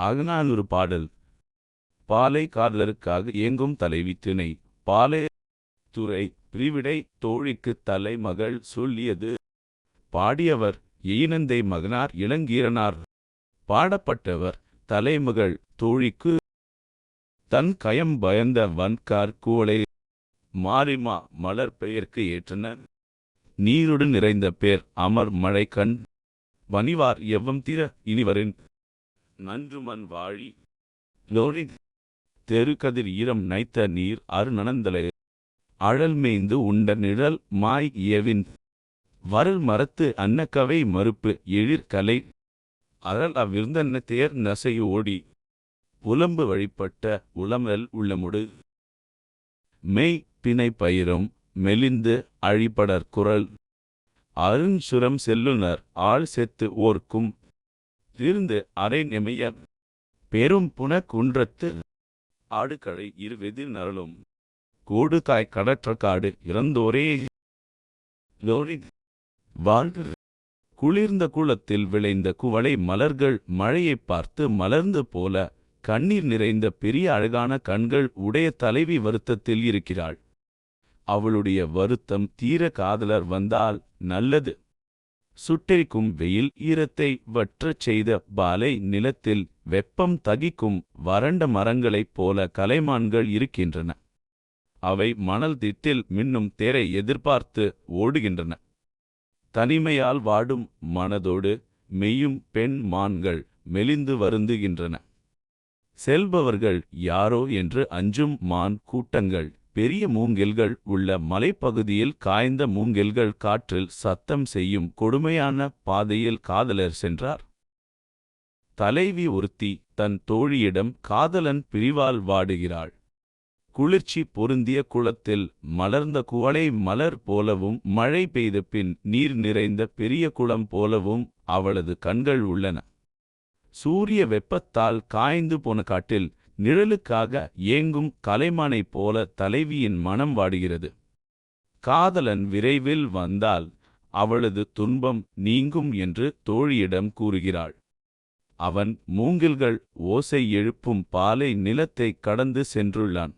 அகநானூறு பாடல். பாலை காதலருக்காக ஏங்கும் தலைவி திணை. பாலை துறை பிரிவிடை தோழிக்குத் தலைமகள் சொல்லியது. பாடியவர் எயினந்தை மகனார் இளங்கீரனார். பாடப்பட்டவர் தலைமகள் தோழிக்கு. தன் கயம் பயந்த வன்கார் கூவளை மாரிமா மலர் பெயர்க்கு ஏற்றன நீருடன் நிறைந்த பேர் அமர் மழை கண் வனிவார் எவ்வம் திற இனிவரின் நன்றுமன் வாழி. லோரி தெருக்கதிர் ஈரம் நைத்த நீர் அரு நனந்தலை அழல் மேய்ந்து உண்ட நிழல் மாய் ஏவின் வரல் மரத்து அன்னக்கவை மறுப்பு எழிற் கலை. அறல் அவ்விருந்தன்ன தேர் நசை ஓடி. புலம்பு வழிபட்ட உளமல் உள்ளமுடு. மெய் பிணை பயிரும் மெலிந்து அழிபடர் குரல் அருஞ்சுரம் செல்லுனர் ஆள் செத்து ஓர்க்கும் திருந்து அரை நெமைய பெரும் புன குன்றத்து ஆடுகளை இருவெதிர் நரலும். கோடு காய் கடற்ற காடு இறந்தோரே. லோரி வாழ்க. குளிர்ந்த குளத்தில் விளைந்த குவளை மலர்கள் மழையைப் பார்த்து மலர்ந்து போல கண்ணீர் நிறைந்த பெரிய அழகான கண்கள் உடைய தலைவி வருத்தத்தில் இருக்கிறாள். அவளுடைய வருத்தம் தீர காதலர் வந்தால் நல்லது. சுட்டெரிக்கும் வெயில் ஈரத்தை வற்றச் செய்த பாலை நிலத்தில் வெப்பம் தகிக்கும் வறண்ட மரங்களைப் போல கலைமான்கள் இருக்கின்றன. அவை மணல் திட்டில் மின்னும் தேரை எதிர்பார்த்து ஓடுகின்றன. தனிமையால் வாடும் மனதோடு மெய்யும் பெண் மான்கள் மெலிந்து வருந்துகின்றன. செல்பவர்கள் யாரோ என்று அஞ்சும் மான் கூட்டங்கள் பெரிய மூங்கில்கள் உள்ள மலைப்பகுதியில் காய்ந்த மூங்கில்கள் காற்றில் சத்தம் செய்யும் கொடுமையான பாதையில் காதலர் சென்றார். தலைவி ஒருத்தி தன் தோழியிடம் காதலன் பிரிவால் வாடுகிறாள். குளிர்ச்சி பொருந்திய குளத்தில் மலர்ந்த குவளை மலர் போலவும் மழை பெய்த பின் நீர் நிறைந்த பெரிய குளம் போலவும் அவளது கண்கள் உள்ளன. சூரிய வெப்பத்தால் காய்ந்து போன காட்டில் நிழலுக்காக ஏங்கும் கலைமானைப் போல தலைவியின் மனம் வாடுகிறது. காதலன் விரைவில் வந்தால் அவளது துன்பம் நீங்கும் என்று தோழியிடம் கூறுகிறாள். அவன் மூங்கில்கள் ஓசை எழுப்பும் பாலை நிலத்தை கடந்து சென்றுள்ளான்.